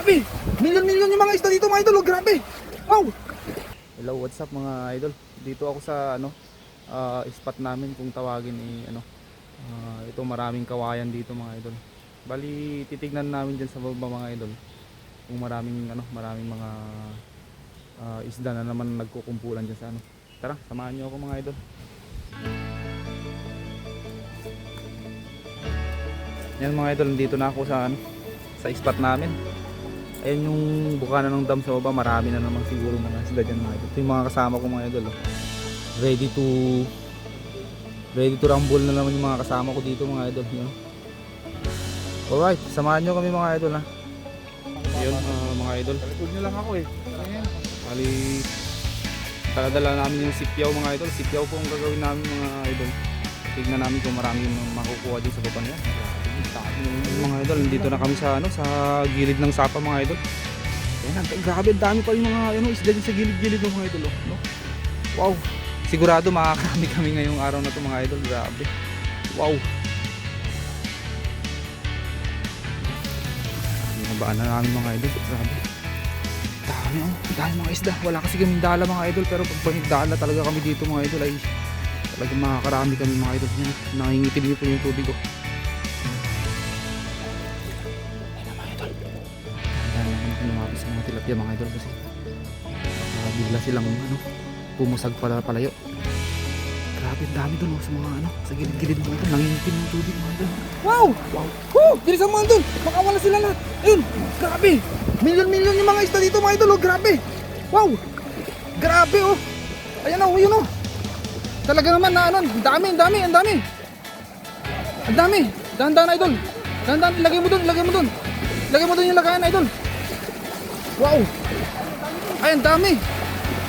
grabe. Milyon-milyon yung mga isda dito mga idol, oh, grabe. Wow. Hello, what's up mga idol? Dito ako sa ano, ah, spot namin kung tawagin eh ano. ah, ito maraming kawayan dito mga idol. Bali titignan namin diyan sa baba mga idol. Kung maraming ano, maraming mga ah, isda na naman nagkukumpulan diyan sa ano. Tara, samahan niyo ako mga idol. Yan mga idol, dito na ako sa ano, sa spot namin. Ayun yung bukana ng dam sa baba, marami na naman siguro mga isda dyan mga idol. Ito yung mga kasama ko mga idol. Oh. Ready to ready to rumble na naman yung mga kasama ko dito mga idol. Yun. Alright, samahan nyo kami mga idol ha. Yun ah, mga idol. Talikod nyo lang ako eh. Bali, taladala namin yung sipyaw mga idol. Sipyaw po ang gagawin namin mga idol. Tignan namin kung marami yung makukuha din sa baba na yan. Idol, dito na kami sa ano sa gilid ng sapa mga idol. Ayan, grabe, dami pa yung mga ano, isda dyan sa gilid-gilid ng mga idol. Oh, no? Wow! Sigurado makakarami kami ngayong araw na to mga idol. Grabe. Wow! Nabaan na namin mga idol. Grabe. Dami oh. Dami mga isda. Wala kasi kaming dala mga idol. Pero pag dala talaga kami dito mga idol ay talagang makakarami kami mga idol. Yan. Nangingitim niyo po yung tubig ko. Ako lumapit sa mga tilapia mga idol kasi baka bigla silang ano, pumusag pala palayo. Grabe, ang dami doon oh, sa mga ano, sa gilid-gilid mga idol. Nangingitim yung tubig mga idol. Wow! Wow! Woo! Bilisan mo idol. Makawala sila lahat. Ayun. Grabe. Milyon-milyon yung mga isda dito mga idol, oh, grabe. Wow! Grabe oh. Ayan oh, yun oh. Talaga naman na ano, ang dami, ang dami, ang dami. Ang dami. Dahan-dahan idol. Dahan-dahan, ilagay mo doon, ilagay mo doon. Ilagay mo doon yung lagayan idol. Wow! Ay, ang dami.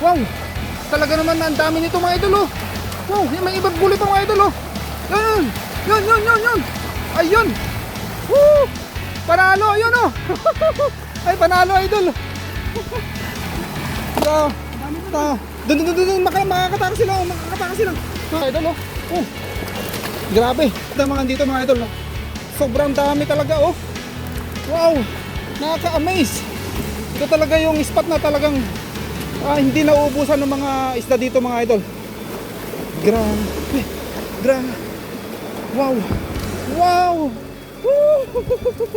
Wow! Talaga naman na ang dami nito mga idol oh. Wow, may ibang gulay pa mga idol oh. Yan, yan, yan, yan, yan. Ayun. Woo! Panalo, ayun oh. Ay, panalo idol. Ta, ta. Dun, dun, dun, dun, maka, sila, oh, makakataka sila. Mga idol oh. Oh. Grabe. Ito mga dito mga idol oh. Sobrang dami talaga oh. Wow! Nakaka-amaze. Ito talaga yung spot na talagang ah, hindi nauubusan ng mga isda dito mga idol. Grabe. Grabe. Wow. Wow. Woo!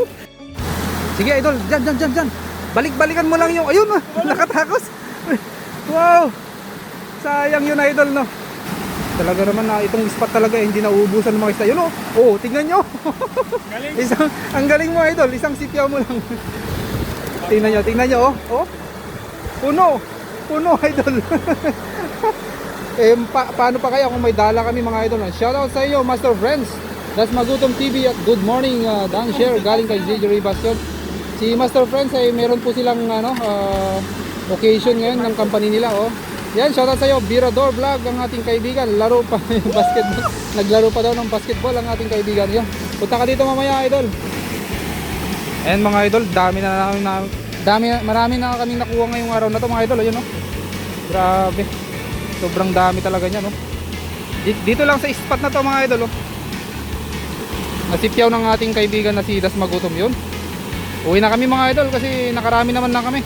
Sige idol, dyan, dyan, dyan, dyan. Balik-balikan mo lang yung, ayun ah, nakatakos. Wow. Sayang yun idol no. Talaga naman na itong spot talaga eh, hindi nauubusan ng mga isda. Yun oh. Oh, tingnan nyo. isang, ang galing mo idol, isang sipyaw mo lang. Tingnan nyo, tingnan nyo oh. Oh. Puno. Puno idol. eh, pa- paano pa kaya kung may dala kami mga idol? Shoutout sa iyo, Master Friends. That's Magutom TV at good morning, uh, Dan Share, galing kay JJ Bastion. Si Master Friends ay meron po silang ano, uh, occasion ngayon ng company nila. Oh. Yan, shoutout sa iyo, Birador Vlog, ang ating kaibigan. Laro pa yung basketball. Naglaro pa daw ng basketball ang ating kaibigan. Yan. Punta ka dito mamaya, idol. And mga idol, dami na namin na dami marami na kaming nakuha ngayong araw na to mga idol, ayun oh. Grabe. Sobrang dami talaga niya, no. Di- Dito lang sa spot na to mga idol, oh. Nasipyaw ng ating kaibigan na si Das Magutom yun. Uwi na kami mga idol kasi nakarami naman lang kami.